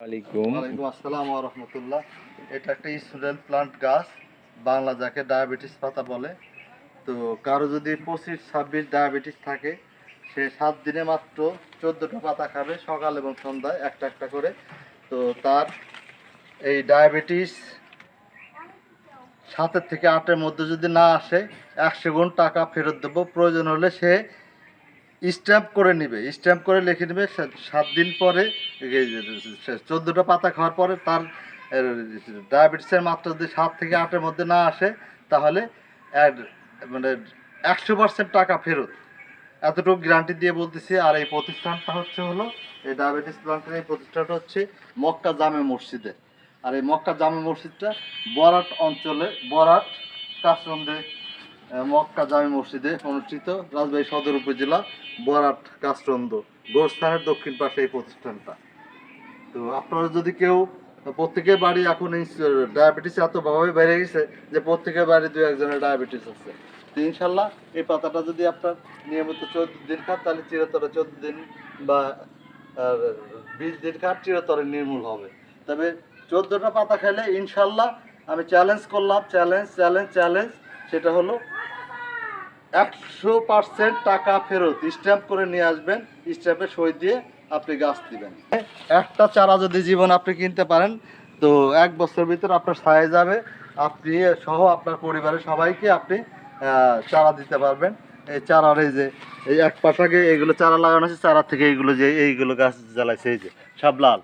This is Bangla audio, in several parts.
আসসালাম বাংলা যাকে ডায়াবেটিস পাতা বলে। তো কারও যদি পঁচিশ, ছাব্বিশ ডায়াবেটিস থাকে, সে সাত দিনে মাত্র চোদ্দোটা পাতা খাবে সকাল এবং সন্ধ্যায়, একটা একটা করে। তো তার এই ডায়াবেটিস সাতের থেকে আটের মধ্যে যদি না আসে, একশো গুণ টাকা ফেরত দেবো। প্রয়োজন হলে সে স্ট্যাম্প করে নেবে, স্ট্যাম্প করে লিখে নেবে সাত দিন পরে চোদ্দোটা পাতা খাওয়ার পরে তার ডায়াবেটিসের মাত্রা যদি সাত থেকে আটের মধ্যে না আসে, তাহলে মানে একশো পার্সেন্ট টাকা ফেরত। এতটুকু গ্যারান্টি দিয়ে বলতেছি, আর এই প্রতিষ্ঠানটা হচ্ছে হলো, এই ডায়াবেটিস প্লান্টের এই প্রতিষ্ঠানটা হচ্ছে মক্কা জামে মসজিদে। আর এই মক্কা জামে মসজিদটা বরাট অঞ্চলে, বরাট কাশ্রমদে মক্কা জামে মসজিদে অনুষ্ঠিত রাজবাড়ী সদর উপজেলা বরাট কাস্টন্দ। গোরস্থানের দক্ষিণ পাশে এই প্রতিষ্ঠানটা। তো আপনারা যদি কেউ, প্রত্যেকের বাড়ি এখন এই ডায়াবেটিস এত ভাবে বেড়ে গেছে যে প্রত্যেকের বাড়ি দু একজনের ডায়াবেটিস আছে। তো ইনশাল্লাহ এই পাতাটা যদি আপনার নিয়মিত চোদ্দ দিন খান, তাহলে চিরতরে চোদ্দ দিন বা বিশ দিন খান চিরতরে নির্মূল হবে। তবে চোদ্দোটা পাতা খেলে ইনশাল্লাহ আমি চ্যালেঞ্জ করলাম চ্যালেঞ্জ চ্যালেঞ্জ চ্যালেঞ্জ সেটা হলো একশো পার্সেন্ট টাকা ফেরত স্ট্যাম্প করে নিয়ে আসবেন, স্ট্যাম্পে সই দিয়ে আপনি গাছ দিবেন। একটা চারা যদি জীবন আপনি কিনতে পারেন, তো এক বছর ভিতর আপনার ছায়ে যাবে, আপনি সহ আপনার পরিবারের সবাইকে আপনি চারা দিতে পারবেন। এই চারার এই যে, এই এক পাশাকে এইগুলো চারা লাগানো আছে, চারা থেকে এইগুলো যে, এইগুলো গাছ জ্বালাইছে, এই যে, সব লাল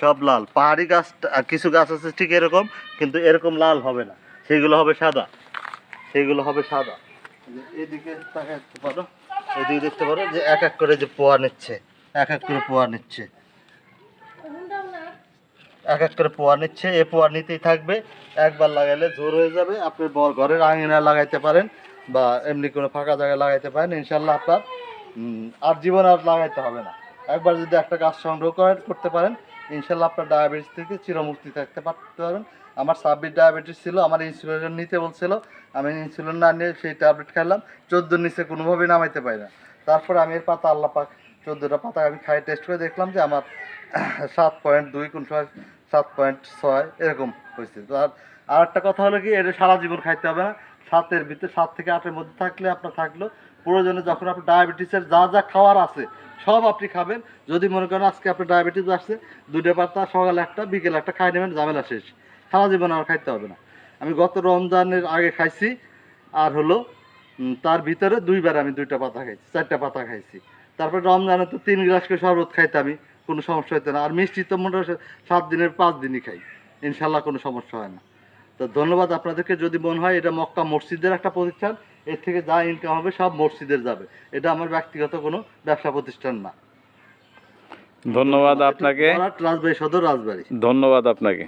সব লাল। পাহাড়ি গাছ কিছু গাছ আছে ঠিক এরকম, কিন্তু এরকম লাল হবে না। সেগুলো হবে সাদা সেগুলো হবে সাদা। এদিকে তাকাতে পারো। এদিকে দেখতে পারো যে এক এক করে যে পোয়া নিচ্ছে এক এক করে পোয়া নিচ্ছে। এক এক করে পোয়া নিচ্ছে এ পোয়া নিতেই থাকবে। একবার লাগাইলে জোর হয়ে যাবে। আপনি ব- ঘরের আঙিনায় লাগাইতে পারেন বা এমনি কোনো ফাঁকা জায়গায় লাগাইতে পারেন। ইনশাল্লাহ আপনার আর জীবন আর লাগাইতে হবে না। একবার যদি একটা গাছ সংগ্রহ করেন করতে পারেন ইনশাল্লাহ আপনার ডায়াবেটিস থেকে চিরমুক্তি থাকতে পারতে পারেন আমার সাব্বির ডায়াবেটিস ছিল, আমার ইনসুলিন নিতে বলছিল, আমি ইনসুলিন না নিয়ে সেই ট্যাবলেট খাইলাম, চোদ্দোর নিচে কোনোভাবেই নামাইতে পারি না। তারপরে আমি এর পাতা আল্লাহ পাক, চোদ্দোটা পাতা আমি খাই টেস্ট করে দেখলাম যে আমার সাত পয়েন্ট দুই কোন সময় সাত পয়েন্ট ছয় এরকম হয়েছে। তো আর আর একটা কথা হলো কি, এটা সারা জীবন খাইতে হবে না। সাতের ভিতরে, সাত থেকে আটের মধ্যে থাকলে আপনার থাকল। প্রয়োজনে যখন আপনার ডায়াবেটিসের যা যা খাওয়ার আছে সব আপনি খাবেন। যদি মনে করেন আজকে আপনার ডায়াবেটিস আসছে দুটো পাতা সকালে একটা, বিকেল একটা, খাই নেবেন, ঝামেলা শেষ। সারা জীবন আর খাইতে হবে না। আমি গত রমজানের আগে খাইছি, আর হলো তার ভিতরে দুইবার আমি দুইটা পাতা খাইছি, চারটা পাতা খাইছি। তারপরে রমজানে তো তিন গ্লাস করে শরবত খাইতে আমি, কোনো সমস্যা হতো না। আর মিষ্টি তো মোটামুটি সাত দিনের, পাঁচ দিনই খাই। ইনশাল্লাহ কোনো সমস্যা হয় না। তো ধন্যবাদ আপনাদেরকে। যদি মনে হয় এটা মক্কা মসজিদের একটা প্রতিষ্ঠান এর থেকে যা ইনকাম হবে সব মসজিদের যাবে। এটা আমার ব্যক্তিগত কোনো ব্যবসা প্রতিষ্ঠান না। ধন্যবাদ আপনাকে। রাজবাড়ি সদর রাজবাড়ি। ধন্যবাদ আপনাকে।